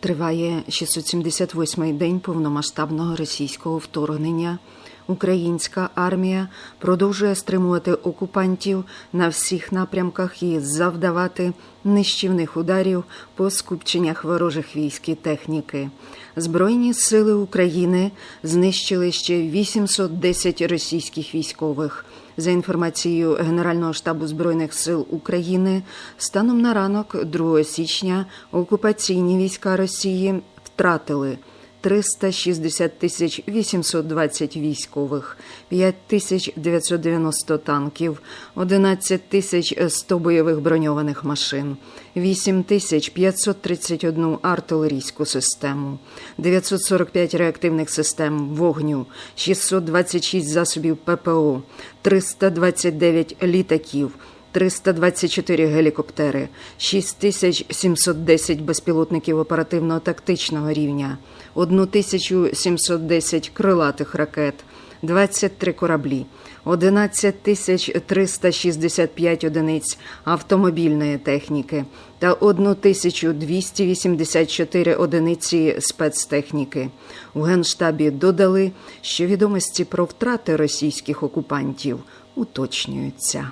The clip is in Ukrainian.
Триває 678-й день повномасштабного російського вторгнення. Українська армія продовжує стримувати окупантів на всіх напрямках і завдавати нищівних ударів по скупченнях ворожих військ і техніки. Збройні сили України знищили ще 810 російських військових. За інформацією Генерального штабу збройних сил України, станом на ранок 2 січня окупаційні війська Росії втратили 360 тисяч 820 військових, 5 тисяч 990 танків, 11 тисяч 100 бойових броньованих машин, 8 тисяч 531 артилерійську систему, 945 реактивних систем вогню, 626 засобів ППО, 329 літаків, 324 гелікоптери, 6710 безпілотників оперативно-тактичного рівня, 1710 крилатих ракет, 23 кораблі, 11 тисяч 365 одиниць автомобільної техніки та 1284 одиниці спецтехніки. У Генштабі додали, що відомості про втрати російських окупантів уточнюються.